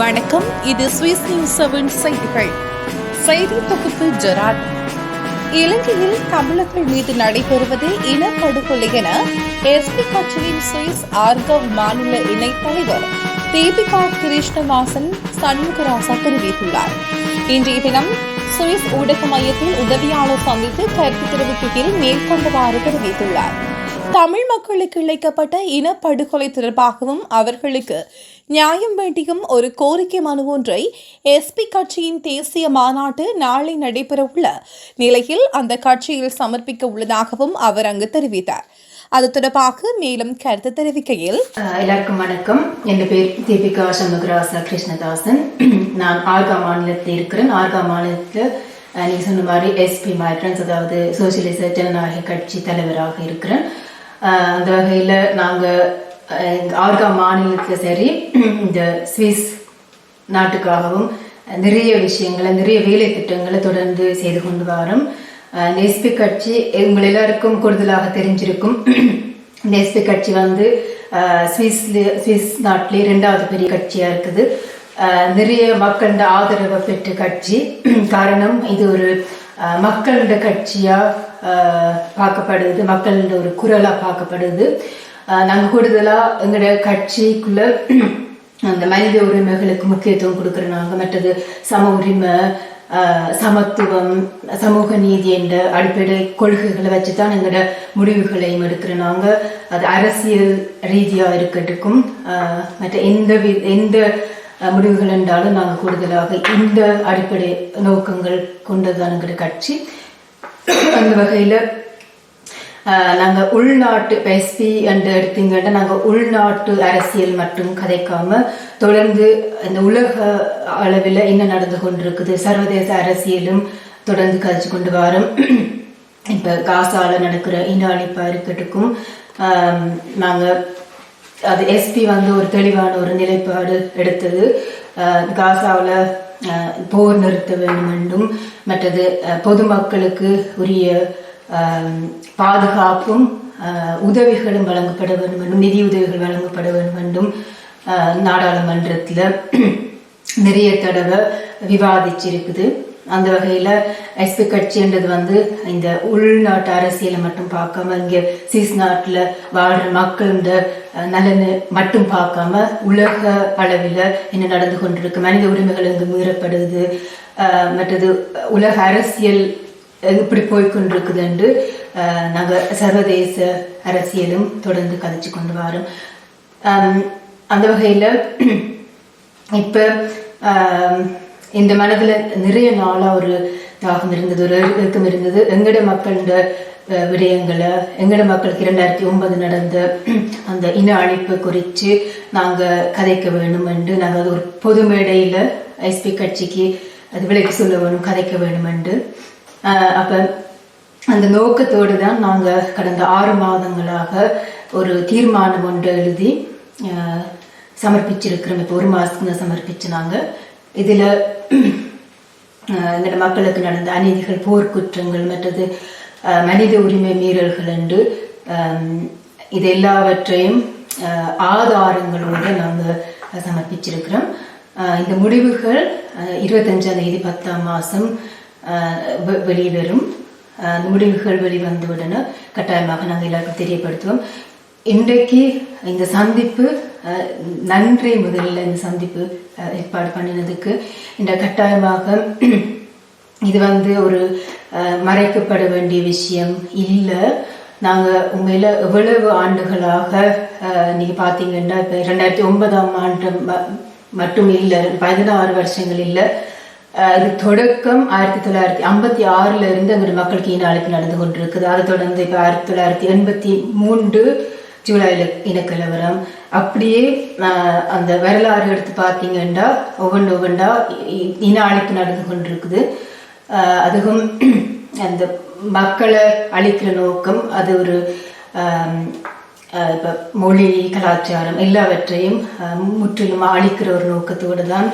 வணக்கம். இது Swiss news seven செய்திகள். செய்தி தொகுப்பு ஜெராட். இலங்கையில் தமிழர்கள் மீது நடைபெறுவது இனப்படுகொலை என எஸ்பி கட்சியின் சுவிஸ் ஆர்கவ் மாநில இணைத் தலைவர் தீபிகா கிருஷ்ணவாசன் சண்முகராசா தெரிவித்துள்ளார். இன்றைய தினம் சுவிஸ் ஊடக மையத்தில் உதவியாளர் சந்தித்து கருத்து தெரிவிக்கையில் மேற்கொண்டவாறு தெரிவித்துள்ளார். தமிழ் மக்களுக்கு இழைக்கப்பட்ட இனப்படுகொலை தொடர்பாகவும் அவர்களுக்கு நியாயம் வேண்டியும் ஒரு கோரிக்கை மனு ஒன்றை எஸ்பி கட்சியின் தேசிய மாநாட்டு நாளை நடைபெறவுள்ள நிலையில் அந்த கட்சியில் சமர்ப்பிக்க உள்ளதாகவும் அவர் அங்கு தெரிவித்தார். அது தொடர்பாக மேலும் கருத்து தெரிவிக்கையில் எல்லாருக்கும் வணக்கம். என் பேர் தீபிகா சண்முகராசா கிருஷ்ணதாசன். நான் ஆர்கா மாநிலத்தில் இருக்கிறேன். ஆர்கா மாநிலத்தில் நீங்கள் சொன்ன மாதிரி எஸ்பி மைக்ரன்ஸ் அதாவது சோசியலிச ஜனநாயக கட்சி தலைவராக இருக்கிறேன். அந்த வகையில் நாங்கள் ஆர்கா மாநிலத்தில் சரி இந்த சுவிஸ் நாட்டுக்காகவும் நிறைய விஷயங்களை நிறைய வேலை திட்டங்களை தொடர்ந்து செய்து கொண்டு வரோம். நெஸ்பி இந்த எஸ்பி கட்சி உங்கள் எல்லாருக்கும் கூடுதலாக தெரிஞ்சிருக்கும். இந்த எஸ்பி கட்சி வந்து அஹ், சுவிஸ்ல சுவிஸ் நாட்டிலே ரெண்டாவது பெரிய கட்சியாக இருக்குது. நிறைய மக்களோட ஆதரவை பெற்ற கட்சி. காரணம் இது ஒரு மக்களோட கட்சியாக பார்க்கப்படுது. மக்களோட ஒரு குரலா பார்க்கப்படுது. நாங்கள் நாங்க கூடுதலா எங்களோட கட்சிக்குள்ள அந்த மனித உரிமைகளுக்கு முக்கியத்துவம் கொடுக்குறாங்க மற்றது சம உரிமை ஆஹ், சமத்துவம் சமூக நீதி என்ற அடிப்படை கொள்கைகளை வச்சு தான் எங்களோட முடிவுகளையும் எடுக்கிறோம் அது அரசியல் ரீதியாக இருக்கட்டுக்கும் ஆஹ், மற்ற எந்த வி- எந்த முடிவுகள் என்றாலும் நாங்கள் கூடுதலாக இந்த அடிப்படை நோக்கங்கள் கொண்டதுதான் எங்களோட கட்சி. அந்த வகையில் நாங்கள் உள்நாட்டு எஸ்பி என்று எடுத்தீங்கன்னா நாங்கள் உள்நாட்டு அரசியல் மட்டும் கதைக்காம தொடர்ந்து இந்த உலக அளவில் என்ன நடந்து கொண்டிருக்குது சர்வதேச அரசியலும் தொடர்ந்து கதைச்சு கொண்டு வரோம். இப்போ காசால நடக்கிற இன அழிப்பா இருக்கட்டுக்கும் நாங்கள் அது எஸ்பி வந்து ஒரு தெளிவான ஒரு நிலைப்பாடு எடுத்தது. காசாவில் போர் நிறுத்த வேண்டும் என்றும் மற்றது பொதுமக்களுக்கு உரிய பாதுகாப்பும் உதவிகளும் வழங்கப்பட வேண்டும் என்றும் நிதி உதவிகள் வழங்கப்பட வேண்டும் என்றும் நாடாளுமன்றத்தில் நிறைய தடவை விவாதிச்சிருக்குது. அந்த வகையில எஸ்பி கட்சின்றது வந்து இந்த உள்நாட்டு அரசியலை மட்டும் பார்க்காம இங்க சீஸ் நாட்டுல வாழ்ற மக்களோட அஹ், நலனை மட்டும் பார்க்காம உலக அளவில் என்ன நடந்து கொண்டிருக்கு மனித உரிமைகள் இங்கு மீறப்படுது மற்றது உலக அரசியல் இப்படி போய்கொண்டிருக்குது என்று நாங்கள் நாங்க சர்வதேச அரசியலும் தொடர்ந்து கதைச்சு கொண்டு வரோம். அந்த வகையில இப்ப இந்த மனதுல நிறைய நாளா ஒரு தாகம் இருந்தது ஒரு இறுக்கம் இருந்தது. எங்கட மக்களோட அஹ், விடயங்களை எங்கட மக்களுக்கு இரண்டாயிரத்தி ஒன்பது நடந்த அந்த இன அழிப்பு குறித்து நாங்க கதைக்க வேணும் என்று நாங்கள் அது ஒரு பொது மேடையில எஸ்பி கட்சிக்கு அது விலைக்கு சொல்ல வேணும் கதைக்க வேணும் என்று. அப்ப அந்த நோக்கத்தோடு தான் நாங்க கடந்த ஆறு மாதங்களாக ஒரு தீர்மானம் ஒன்று எழுதி சமர்ப்பிச்சிருக்கிறோம். இப்போ ஒரு மாசத்துக்கு சமர்ப்பிச்சு நாங்க. இதில் இந்த மக்களுக்கு நடந்த அநீதிகள் போர்க்குற்றங்கள் மற்றது மனித உரிமை மீறல்கள் என்று இது எல்லாவற்றையும் ஆதாரங்களோடு நாங்கள் சமர்ப்பிச்சிருக்கிறோம். இந்த முடிவுகள் இருபத்தஞ்சாம் தேதி பத்தாம் மாதம் வெளிவரும். முடிவுகள் வெளிவந்த கட்டாயமாக நாங்கள் எல்லாருக்கும் தெரியப்படுத்துவோம். இன்றைக்கு இந்த சந்திப்பு நன்றி முதலில் இந்த சந்திப்பு ஏற்பாடு பண்ணினதுக்கு. இந்த கட்டாயமாக இது வந்து ஒரு மறைக்கப்பட வேண்டிய விஷயம் இல்லை. நாங்கள் உண்மையில் எவ்வளவு ஆண்டுகளாக நீங்கள் பார்த்தீங்கன்னா இப்போ ரெண்டாயிரத்தி ஒன்பதாம் ஆண்டு ம- மட்டும் இல்லை பதினாறு வருஷங்கள் இல்லை. அது இது தொடக்கம் ஆயிரத்தி தொள்ளாயிரத்தி ஐம்பத்தி ஆறுல இருந்து எங்களுடைய மக்களுக்கு இன அழைப்பு நடந்து கொண்டிருக்குது. அதை தொடர்ந்து இப்போ ஆயிரத்தி தொள்ளாயிரத்தி எண்பத்தி மூன்று ஜூலையில் இனக்கலவரம் அப்படியே அந்த வரலாறு எடுத்து பார்த்தீங்கன்னா ஒவ்வொன்று ஒவ்வொன்றா இ- இன அழிப்பு நடந்து கொண்டிருக்குது. அதுவும் அந்த மக்களை அழிக்கிற நோக்கம் அது ஒரு இப்போ மொழி கலாச்சாரம் எல்லாவற்றையும் முற்றிலும் அழிக்கிற ஒரு நோக்கத்தோடு தான்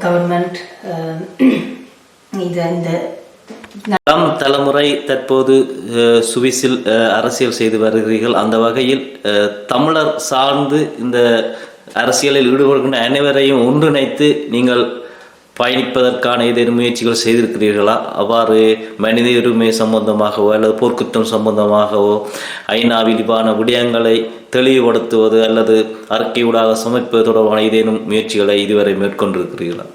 கவர்மெண்ட் இது இந்த நம் தலைமுறை தற்போது சுவிசில் சுவிஸில் அரசியல் செய்து வருகிறீர்கள். அந்த வகையில் அஹ், தமிழர் சார்ந்து இந்த அரசியலில் ஈடுபடுகின்ற அனைவரையும் ஒன்றிணைத்து நீங்கள் பயணிப்பதற்கான ஏதேனும் முயற்சிகள் செய்திருக்கிறீர்களா? அவ்வாறு மனித உரிமை சம்பந்தமாகவோ அல்லது போர்க்குற்றம் சம்பந்தமாகவோ ஐநா விரிவான விடயங்களை தெளிவுபடுத்துவது அல்லது அறிக்கையூடாக சமைப்பது தொடர்பான ஏதேனும் முயற்சிகளை இதுவரை மேற்கொண்டிருக்கிறீர்களா?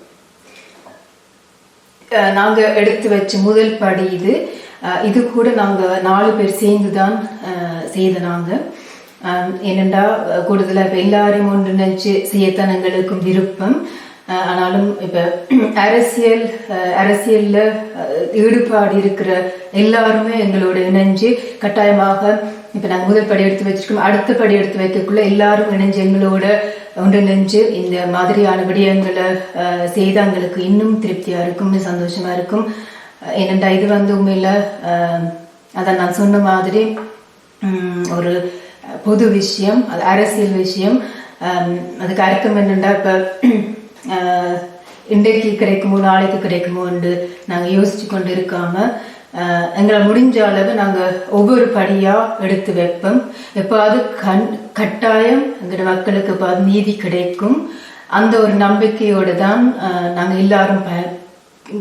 நாங்கள் எடுத்து வச்ச முதல் படி இது. இது கூட நாங்கள் நாலு பேர் சேர்ந்து தான் செய்த நாங்கள் அஹ் கூடுதலாக அஹ் கூடுதலா இப்ப எல்லாரையும் செய்யத்தான் எங்களுக்கும் விருப்பம். ஆனாலும் இப்போ அரசியல் அஹ் அரசியல்ல ஈடுபாடு இருக்கிற எல்லாருமே எங்களோட இணைஞ்சு கட்டாயமாக இப்ப நாங்கள் முதல் படி எடுத்து வச்சிருக்கோம். அடுத்த படி எடுத்து வைக்கக்குள்ள எல்லாரும் இணைஞ்சு எங்களோட ஒன்றிணைஞ்சு இந்த மாதிரியான விடயங்களை அஹ், இன்னும் திருப்தியா இருக்கும் சந்தோஷமா இருக்கும். என்னண்டா இது வந்து உண்மையில அதான் நான் சொன்ன மாதிரி உம், ஒரு பொது விஷயம் அது அரசியல் விஷயம். அதுக்கு அர்த்தம் என்னென்னா இப்ப இன்றைக்கு கிடைக்குமோ நாளைக்கு கிடைக்குமோ என்று நாங்க யோசிச்சு கொண்டு இருக்காம எங்களை எங்களால் முடிஞ்ச அளவு நாங்கள் ஒவ்வொரு படியாக எடுத்து வைப்போம். எப்பாவது கண் கட்டாயம் எங்களோட மக்களுக்கு எப்பாவது நீதி கிடைக்கும். அந்த ஒரு நம்பிக்கையோடு தான் நாங்கள் எல்லாரும் பய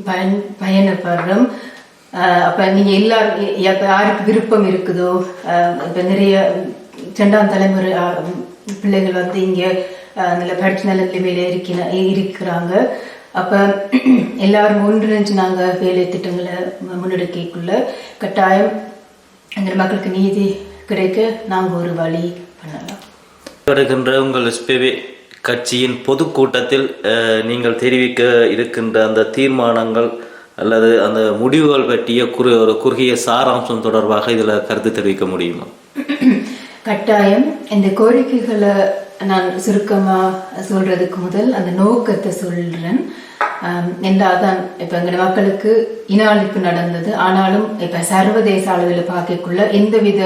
பயன் பயணப்படுறோம் அப்போ நீங்கள் எல்லாரும் யாருக்கு விருப்பம் இருக்குதோ இப்போ நிறைய இரண்டாம் தலைமுறை பிள்ளைகள் வந்து இங்கே நல்ல படிச்ச நல்ல நிலைமையில இருக்கிற இருக்கிறாங்க. அப்ப எல்லாரும் ஒன்றிணைஞ்சு நாங்க வேலை திட்டங்களை முன்னெடுக்கக்குள்ள கட்டாயம் எங்கள் மக்களுக்கு நீதி கிடைக்க நாங்க ஒரு வழி பண்ணலாம். வருகின்ற உங்கள் எஸ்பிபி கட்சியின் பொதுக்கூட்டத்தில் நீங்கள் தெரிவிக்க இருக்கின்ற அந்த தீர்மானங்கள் அல்லது அந்த முடிவுகள் பற்றிய குறு ஒரு குறுகிய சாராம்சம் தொடர்பாக இதில் கருத்து தெரிவிக்க முடியுமா? கட்டாயம் இந்த கோரிக்கைகளை நான் சுருக்கமாக சொல்றதுக்கு முதல் அந்த நோக்கத்தை சொல்றேன். ஆம், என்றாதான் இப்போ எங்க மக்களுக்கு இன அழிப்பு நடந்தது. ஆனாலும் இப்போ சர்வதேச அளவில் பார்க்கக்குள்ள எந்தவித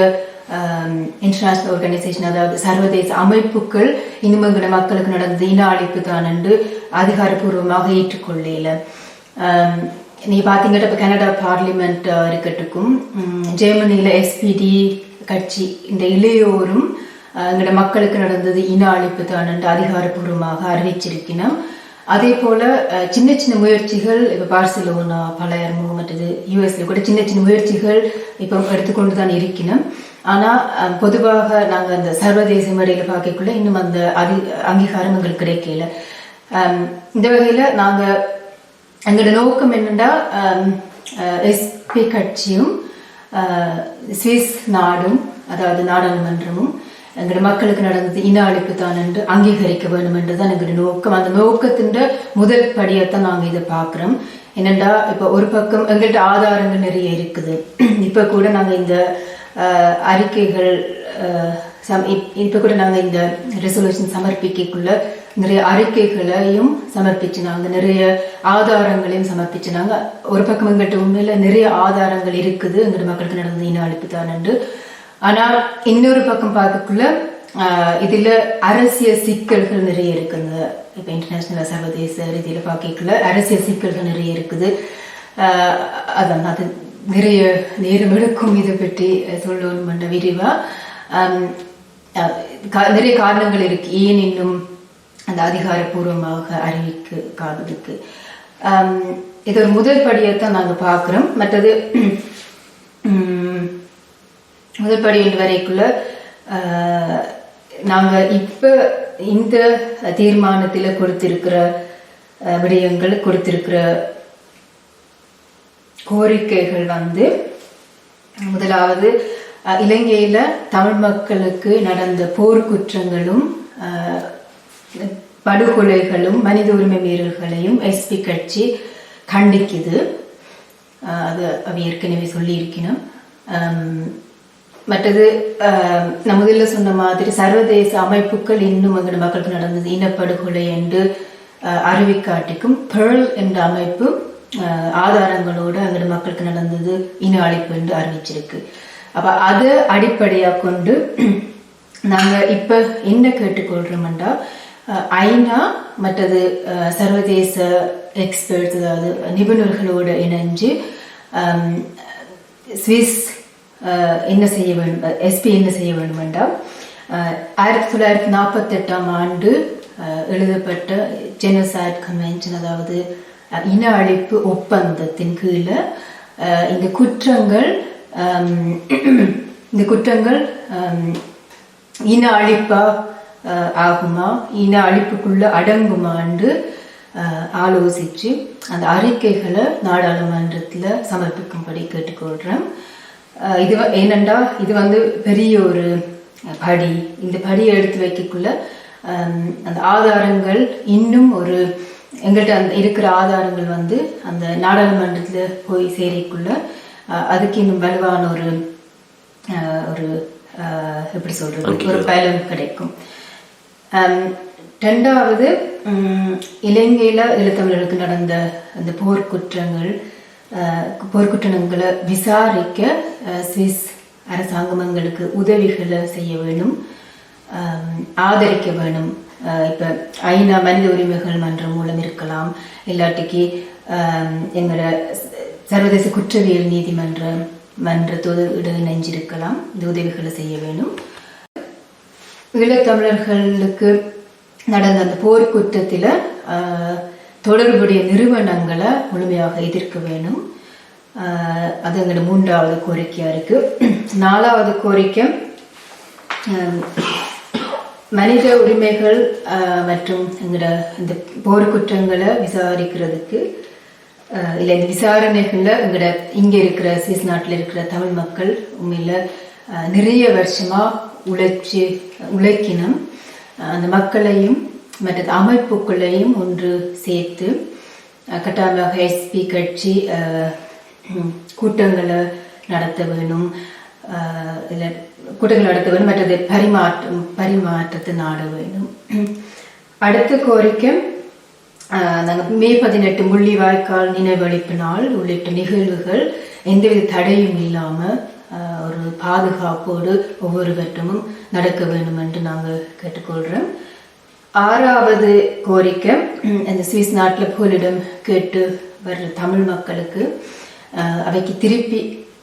இன்டர்நேஷனல் ஆர்கனைசேஷன் அதாவது சர்வதேச அமைப்புகள் இன்னும் எங்கட மக்களுக்கு நடந்தது இன அழிப்பு தான் என்று அதிகாரப்பூர்வமாக ஏற்றுக்கொள்ளையில் ஆம், நீ பாத்தீங்கன்னா இப்ப கனடா பார்லிமெண்ட் இருக்கட்டுக்கும் ஜெர்மனியில் ஜெர்மனியில எஸ்பிடி கட்சி இந்த இளையோரும் எங்களோட எங்கட மக்களுக்கு நடந்தது இன அழிப்பு தான் என்று அதிகாரப்பூர்வமாக அறிவிச்சிருக்கணும் அதே போல சின்ன சின்ன முயற்சிகள் இப்போ பார்சிலோனா பழையர் மற்றது யூஎஸ்ல கூட சின்ன சின்ன முயற்சிகள் இப்போ எடுத்துக்கொண்டு தான் இருக்கணும் ஆனால் பொதுவாக நாங்கள் அந்த சர்வதேச முறையில் பார்க்கக்குள்ள இன்னும் அந்த அதி அங்கீகாரம் எங்களுக்கு கிடைக்கல. இந்த வகையில் நாங்கள் எங்களோட நோக்கம் என்னென்னா எஸ்பி கட்சியும் சுவிஸ் நாடும் அதாவது நாடாளுமன்றமும் எங்களோட மக்களுக்கு நடந்தது இன அழிப்பு தான் என்று அங்கீகரிக்க வேண்டும் என்றுதான் எங்களோட நோக்கம். அந்த நோக்கத்தின் முதல் படியைத்தான் நாங்கள் இதை பார்க்குறோம். என்னெண்டா இப்போ ஒரு பக்கம் எங்கள்கிட்ட ஆதாரங்கள் நிறைய இருக்குது. இப்போ கூட நாங்கள் இந்த அறிக்கைகள் சம்- இப்- கூட நாங்கள் இந்த ரெசல்யூஷன் சமர்ப்பிக்கக்குள்ள நிறைய அறிக்கைகளையும் சமர்ப்பிச்சினாங்க. நிறைய ஆதாரங்களையும் சமர்ப்பிச்சினாங்க. ஒரு பக்கம் எங்கள்கிட்ட உண்மையில் நிறைய ஆதாரங்கள் இருக்குது. எங்கள்கிட்ட மக்களுக்கு நடந்த இன அழிப்பு தான் என்று ஆனா இன்னொரு பக்கம் பார்க்கக்குள்ள இதில் இதுல அரசியல் சிக்கல்கள் நிறைய இருக்குது. இப்ப இன்டர்நேஷனல் சர்வதேச ரீதியில பார்க்கக்குள்ள அரசியல் சிக்கல்கள் நிறைய இருக்குது. அதான் அது நிறைய நேரம் எடுக்கும் இதை பற்றி சொல்லணும் விரிவா. நிறைய காரணங்கள் இருக்கு. ஏன் இன்னும் அந்த அதிகாரப்பூர்வமாக அறிவிக்க காதலுக்கு இது ஒரு முதல் தான் நாங்க பார்க்குறோம். மற்றது உம், முதல் படி வரைக்குள்ள நாங்கள் இப்போ இந்த தீர்மானத்தில் கொடுத்திருக்கிற விடயங்கள் கொடுத்திருக்கிற கோரிக்கைகள் வந்து முதலாவது இலங்கையில் தமிழ் மக்களுக்கு நடந்த போர்க்குற்றங்களும் படுகொலைகளும் மனித உரிமை மீறல்களையும் எஸ்பி கட்சி கண்டிக்குது. அது அவ ஏற்கனவே சொல்லியிருக்கணும். மற்றது நான் முதல்ல சொன்ன மாதிரி சர்வதேச அமைப்புகள் இன்னும் எங்கள் மக்களுக்கு நடந்தது. இனப்படுகொலை என்று அறிவிக்காட்டிக்கும் பெர்ல் என்ற அமைப்பு ஆதாரங்களோடு எங்கள் மக்களுக்கு நடந்தது. இன அழைப்பு என்று அறிவிச்சிருக்கு. அப்போ அதை அடிப்படையாக கொண்டு நாங்கள் இப்போ என்ன கேட்டுக்கொள்கிறோம்டா ஐநா மற்றது சர்வதேச எக்ஸ்பர்ட்ஸ் அதாவது நிபுணர்களோடு இணைஞ்சு சுவிஸ் என்ன செய்ய வேண்டும் எஸ்பி என்ன செய்ய வேண்டும் என்றால் அஹ், ஆயிரத்தி தொள்ளாயிரத்தி நாற்பத்தி எட்டாம் ஆண்டு எழுதப்பட்ட ஜெனசைட் கன்வென்ஷன் அதாவது இன அழிப்பு ஒப்பந்தத்தின் கீழே அஹ், இந்த குற்றங்கள் இந்த குற்றங்கள் ஹம், இன அழிப்பா அஹ், ஆகுமா? இன அழிப்புக்குள்ள அடங்குமாண்டு அஹ், ஆலோசிச்சு அந்த அறிக்கைகளை நாடாளுமன்றத்தில் சமர்ப்பிக்கும்படி கேட்டுக்கொள்கிறேன் இது ஏனெண்டா இது வந்து பெரிய ஒரு படி. இந்த படியை எடுத்து வைக்கக்குள்ள அந்த ஆதாரங்கள் இன்னும் ஒரு எங்கள்கிட்ட அந்த இருக்கிற ஆதாரங்கள் வந்து அந்த நாடாளுமன்றத்தில் போய் சேரிக்குள்ள அதுக்கு இன்னும் வலுவான ஒரு அஹ், ஒரு எப்படி சொல்றது ஒரு பலன் கிடைக்கும். ரெண்டாவது உம், இலங்கையில ஈழத்தமிழர்களுக்கு நடந்த அந்த போர்க்குற்றங்கள் போர்க்குற்றங்களை விசாரிக்க சுவிஸ் அரசாங்கம் எங்களுக்கு உதவிகளை செய்ய வேணும் ஆதரிக்க வேணும் அஹ், ஐநா மனித உரிமைகள் மன்றம் மூலம் இருக்கலாம். இல்லாட்டிக்கு எங்களோட சர்வதேச குற்றவியல் நீதிமன்றம் மன்றத்தோடு இணைஞ்சிருக்கலாம். இந்த உதவிகளை செய்ய வேணும் ஈழத்தமிழர்களுக்கு நடந்த அந்த போர்க்குற்றத்தில் தொடர்புடைய நிறுவனங்களை முழுமையாக எதிர்க்க வேணும். அது எங்களோட மூன்றாவது கோரிக்கையாக இருக்கு. நாலாவது கோரிக்கை மனித உரிமைகள் மற்றும் எங்களோட இந்த போர்க்குற்றங்களை விசாரிக்கிறதுக்கு இல்லை இந்த விசாரணைகளில் எங்களோட இங்கே இருக்கிற சீஸ் நாட்டில் இருக்கிற தமிழ் மக்கள் உண்மையில் நிறைய வருஷமாக உழைச்சி உழைக்கினோம் அந்த மக்களையும் மற்ற அமைப்புகளையும் ஒன்று சேர்த்து கட்டாயமாக எஸ்பி கட்சி ஆஹ் கூட்டங்களை நடத்த வேணும். ஆஹ் கூட்டங்கள் நடத்த வேணும் மற்றது பரிமாற்றம் பரிமாற்றத்தை நாட வேண்டும் அடுத்த கோரிக்கை நாங்கள் மே பதினெட்டு முள்ளிவாய்க்கால் நினைவழிப்பு நாள் உள்ளிட்ட நிகழ்வுகள் எந்தவித தடையும் இல்லாமல் ஆஹ் ஒரு பாதுகாப்போடு ஒவ்வொரு கட்டமும் நடக்க வேண்டும் என்று நாங்கள் கேட்டுக்கொள்கிறோம் ஆறாவது கோரிக்கை இந்த சுவிஸ் நாட்டில் போலிடம் கேட்டு வர்ற தமிழ் மக்களுக்கு அவைக்கு திருப்பி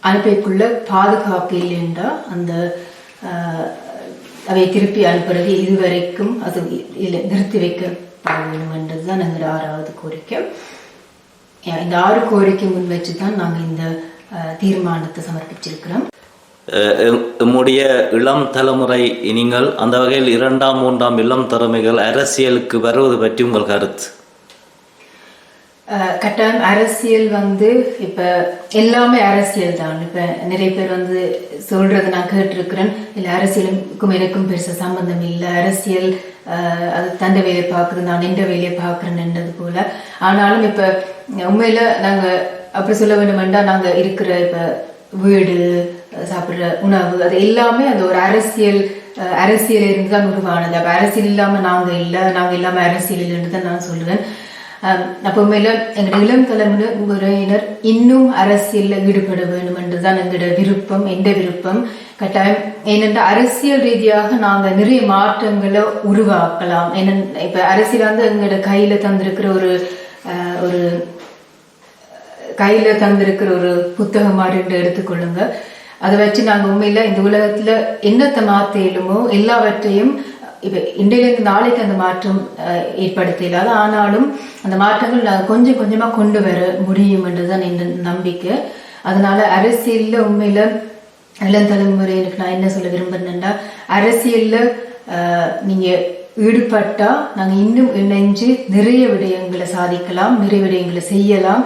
அனுப்பைக்குள்ள பாதுகாப்பு இல்லைன்றா அந்த அவை திருப்பி அனுப்புறது இதுவரைக்கும் அது இல்லை நிறுத்தி வைக்கப்பட வேண்டும் என்றதுதான் எங்களோட ஆறாவது கோரிக்கை. இந்த ஆறு கோரிக்கை முன் வச்சு தான் நாங்கள் இந்த தீர்மானத்தை சமர்ப்பிச்சிருக்கிறோம். அஹ் இளம் தலைமுறை நீங்கள் அந்த வகையில் இரண்டாம் மூன்றாம் இளம் திறமைகள் அரசியலுக்கு வருவது பற்றி உங்கள் கருத்து? கட்டாயம் அரசியல் வந்து இப்ப எல்லாமே அரசியல் தான். இப்ப நிறைய பேர் வந்து சொல்றது நான் கேட்டிருக்கிறேன். இல்ல அரசியலுக்கும் எனக்கும் பெருசா சம்பந்தம் இல்லை. அரசியல் அது தந்த வேலையை பார்க்குது நான் நின்ற வேலையை பார்க்குறேன்ன்றது போல. ஆனாலும் இப்ப உண்மையில நாங்க அப்படி சொல்ல வேண்டுமெண்டா நாங்க இருக்கிற இப்ப வீடு சாப்பிடுற உணவு. அது எல்லாமே அந்த ஒரு அரசியல் அஹ், அரசியல் இருந்து தான் உருவானது. அப்போ அரசியல் இல்லாம நாங்க இல்ல நாங்க இல்லாம அரசியல் இல்லைன்னு தான் நான் சொல்லுவேன். ஆம், அப்ப எங்களோட இளம் தலைமுறை முறையினர் இன்னும் அரசியல்ல ஈடுபட வேண்டும் என்றுதான் எங்களோட விருப்பம் எந்த விருப்பம்? கட்டாயம் ஏனென்றால் அரசியல் ரீதியாக நாங்க நிறைய மாற்றங்களை உருவாக்கலாம். ஏன்னா இப்ப அரசியல் வந்து எங்களோட கையில தந்திருக்கிற ஒரு ஒரு கையில தந்திருக்கிற ஒரு புத்தகம் மாதிரி எடுத்துக்கொள்ளுங்க. அதை வச்சு நாங்கள் உண்மையில் இந்த உலகத்தில் என்னத்தை மாத்த இயலுமோ எல்லாவற்றையும் இப்போ இன்றையிலிருந்து நாளைக்கு அந்த மாற்றம் அஹ், ஏற்படுத்த ஆனாலும் அந்த மாற்றங்கள் நாங்கள் கொஞ்சம் கொஞ்சமாக கொண்டு வர முடியும் என்றுதான் என் நம்பிக்கை. அதனால அரசியலில் உண்மையில் இளம் தலைமுறையினருக்கு நான் என்ன சொல்ல விரும்புறேன்னா அரசியலில் நீங்கள் ஈடுபட்டால் ஈடுபட்டா இன்னும் இணைஞ்சு நிறைய விடயங்களை சாதிக்கலாம் நிறைய விடயங்களை செய்யலாம்.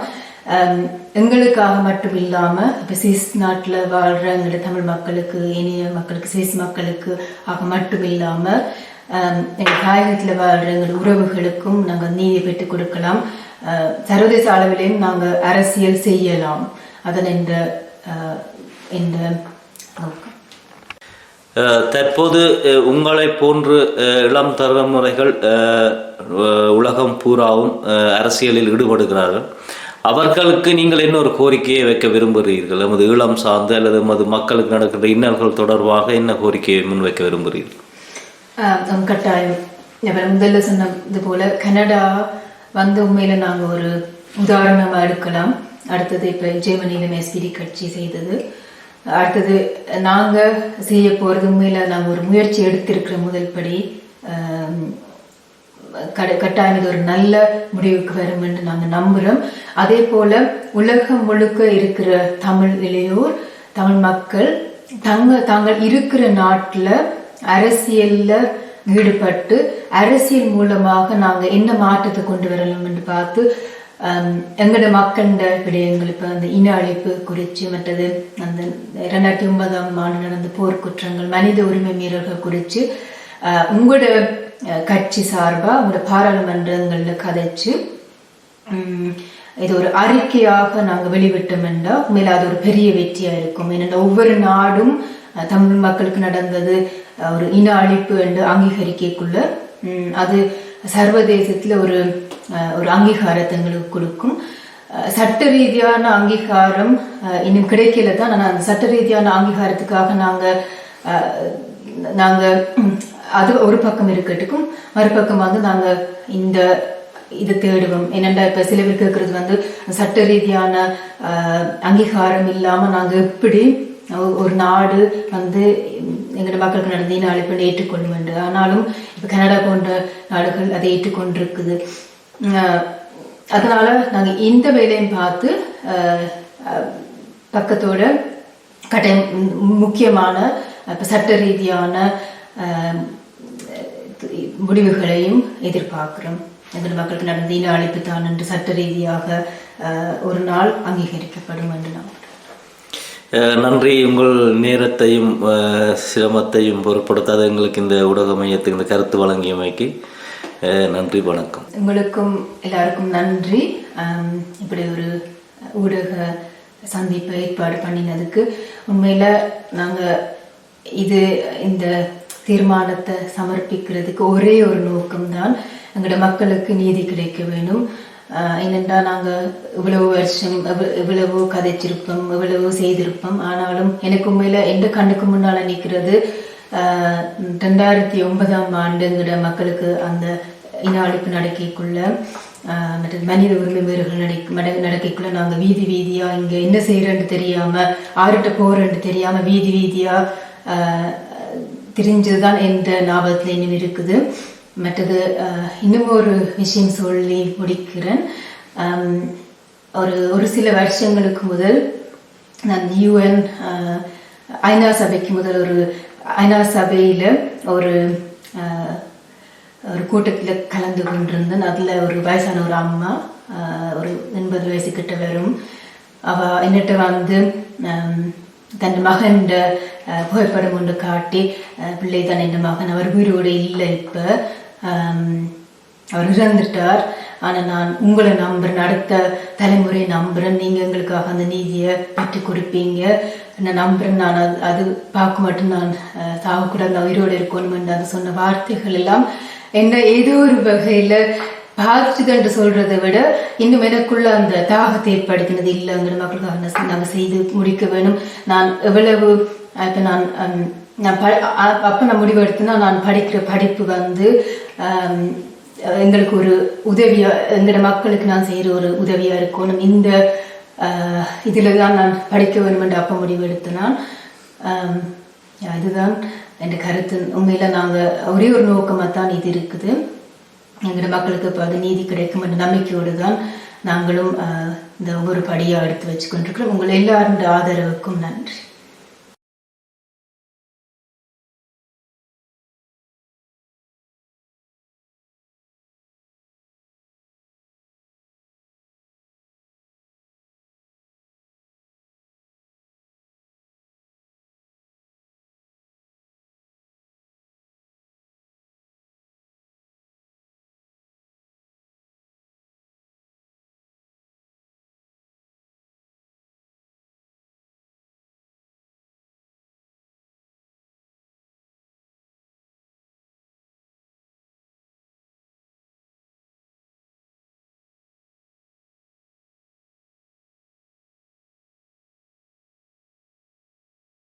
எங்களுக்காக மட்டும் இல்லாமல் இப்போ சுவிஸ் நாட்டில் வாழ்கிற எங்களுடைய தமிழ் மக்களுக்கு இனிய மக்களுக்கு சுவிஸ் மக்களுக்கு ஆக மட்டும் இல்லாமல் எங்கள் தாயகத்தில் வாழ்கிற எங்கள் உறவுகளுக்கும் நாங்கள் நீதி பெற்றுக் கொடுக்கலாம். சர்வதேச அளவிலையும் நாங்கள் அரசியல் செய்யலாம். அதன் இந்த இந்த தற்போது உங்களை உங்களைப் போன்று இளம் தலைமுறைகள் உலகம் பூராவும் அரசியலில் ஈடுபடுகிறார்கள். அவர்களுக்கு நீங்கள் என்ன ஒரு கோரிக்கையை வைக்க விரும்புகிறீர்கள். எமது ஈழம் சார்ந்து அல்லது எமது மக்களுக்கு நடக்கிற இன்னல்கள் தொடர்பாக என்ன கோரிக்கையை முன்வைக்க விரும்புகிறீர்கள்? கட்டாயம். முதல்ல சொன்னது போல கனடா வந்து உண்மையில நாங்கள் ஒரு உதாரணமாக எடுக்கலாம். அடுத்தது இப்போ ஜெர்மனியிலும் எஸ்பிடி கட்சி செய்தது. அடுத்தது நாங்கள் செய்ய போகிறது உண்மையில நாங்கள் ஒரு முயற்சி எடுத்திருக்கிற முதல் படி கட்டாயம் இது ஒரு நல்ல முடிவுக்கு வரும் என்று நாங்கள் நம்புகிறோம் அதே போல உலகம் முழுக்க இருக்கிற தமிழ் இளையோர் தமிழ் மக்கள் தங்க தாங்கள் இருக்கிற நாட்டில் அரசியல்ல ஈடுபட்டு அரசியல் மூலமாக நாங்க என்ன மாற்றத்தை கொண்டு வரலாம் என்று பார்த்து எங்களோட மக்களோட விடயங்கள் இப்போ அந்த இன அழைப்பு குறித்து மற்றது அந்த ரெண்டாயிரத்தி ஒன்பதாம் ஆண்டு நடந்த போர்க்குற்றங்கள் மனித உரிமை மீறல்கள் குறித்து உங்களோட கட்சி சார்பா அவங்களோட பாராளுமன்றங்கள்ல கதைச்சு இது ஒரு அறிக்கையாக நாங்கள் வெளிவிட்டோம் என்றால் உண்மையில அது ஒரு பெரிய வெற்றியா இருக்கும். ஏனென்றால் ஒவ்வொரு நாடும் தமிழ் மக்களுக்கு நடந்தது ஒரு இன அழிப்பு என்று அங்கீகரிக்கக்குள்ள அது சர்வதேசத்துல ஒரு ஒரு அங்கீகாரத்தை எங்களுக்கு கொடுக்கும். சட்ட ரீதியான அங்கீகாரம் இன்னும் கிடைக்கல தான். ஆனால் அந்த சட்ட ரீதியான அங்கீகாரத்துக்காக நாங்க நாங்கள் நாங்க அது ஒரு பக்கம் இருக்கட்டுக்கும் மறுபக்கம் வந்து நாங்கள் இந்த இது தேடுவோம். என்னென்ன இப்போ சில பேர் கேட்கறது வந்து சட்ட ரீதியான அங்கீகாரம் இல்லாமல் நாங்கள் எப்படி ஒரு நாடு வந்து எங்களோட மக்களுக்கு நடந்த இன அழைப்பு ஏற்றுக்கொள்ளும் என்று. ஆனாலும் இப்போ கனடா போன்ற நாடுகள் அதை ஏற்றுக்கொண்டிருக்குது. அதனால நாங்கள் இந்த வேலையும் பார்த்து பக்கத்தோட கட்டாயம் முக்கியமான இப்போ சட்ட ரீதியான முடிவுகளையும் எதிர்பார்க்கிறோம். எங்கள் மக்களுக்கு நடந்த இன அழைப்பு தான் என்று சட்ட ரீதியாக ஒரு நாள் அங்கீகரிக்கப்படும் என்று அஹ் நன்றி. உங்கள் நேரத்தையும் சிரமத்தையும் பொருட்படுத்தாத எங்களுக்கு இந்த ஊடக மையத்துக்கு இந்த கருத்து வழங்கியமைக்கு நன்றி வணக்கம். உங்களுக்கும் எல்லாருக்கும் நன்றி. இப்படி ஒரு ஊடக சந்திப்பை ஏற்பாடு பண்ணினதுக்கு உண்மையில நாங்க இது இந்த தீர்மானத்தை சமர்ப்பிக்கிறதுக்கு ஒரே ஒரு நோக்கம்தான் எங்களோட மக்களுக்கு நீதி கிடைக்க வேணும். என்னென்றா நாங்கள் இவ்வளவு வருஷம் இவ்வளவு கதைச்சிருப்போம் இவ்வளவு செய்திருப்போம். ஆனாலும் எனக்கு உண்மையில் எந்த கண்ணுக்கு முன்னால் நிற்கிறது ரெண்டாயிரத்தி ஒன்பதாம் ஆண்டு எங்களோட மக்களுக்கு அந்த இன நடக்கைக்குள்ள மற்ற மனித உரிமை மீறல்கள் நடை மட- நடக்கைக்குள்ள நாங்கள் வீதி வீதியாக இங்கே என்ன செய்கிறேன்னு தெரியாமல் ஆறுட்ட போகிறேன்னு தெரியாமல் வீதி வீதியாக தெரிஞ்சதுதான் என்ற நாவலத்தில் இன்னும் இருக்குது. மற்றது இன்னும் ஒரு விஷயம் சொல்லி முடிக்கிறேன். ஒரு ஒரு சில வருஷங்களுக்கு முதல் நான் யூஎன் ஐநா சபைக்கு முதல் ஒரு ஐநா சபையில் ஒரு ஒரு கூட்டத்தில் கலந்து கொண்டிருந்தேன். அதில் ஒரு வயசான ஒரு அம்மா ஒரு எண்பது வயசு கிட்ட வரும். அவ என்னட்ட வந்து தன் மகன் புகைப்படம் ஒன்று காட்டி ஆஹ், பிள்ளை தான் என் மகன் அவர் உயிரோடு இல்லை இப்ப. அவர் இறந்துட்டார். ஆனா நான் உங்களை நம்புறேன் அடுத்த தலைமுறை நம்புறேன். நீங்க எங்களுக்காக அந்த நீதியை பெற்றுக் கொடுப்பீங்க. நான் நம்புறேன். நான் அது அது பார்க்க மட்டும் நான் அஹ், சாகக்கூடாது. நான் உயிரோடு இருக்கணும் என்று அது சொன்ன வார்த்தைகள் எல்லாம் என்ன ஏதோ ஒரு வகையில பாதிச்சுது என்று சொல்றதை விட இன்னும் எனக்குள்ள அந்த தாகத்தை ஏற்படுத்தினது இல்லைங்கிற மக்களுக்காக நான் நாங்கள் செய்து முடிக்க வேணும். நான் எவ்வளவு இப்போ இப்ப நான் நான் ப- அ- அப்ப நான் முடிவெடுத்தேன்னா நான் படிக்கிற படிப்பு வந்து எங்களுக்கு ஒரு உதவியா எங்களோட மக்களுக்கு நான் செய்யற ஒரு உதவியா இருக்கணும். இந்த இதில் தான் நான் படிக்க வேணும் என்று அப்ப முடிவெடுத்து நான். ஆம், என் கருத்து. உண்மையில நாங்க ஒரே ஒரு நோக்கமா தான் இது இருக்குது. எங்களோட மக்களுக்கு இப்போ அது நீதி கிடைக்கும் என்ற நம்பிக்கையோடு தான் நாங்களும் இந்த ஒவ்வொரு படியா எடுத்து வச்சு கொண்டிருக்கிறோம். உங்கள் எல்லாருடைய ஆதரவுக்கும் நன்றி.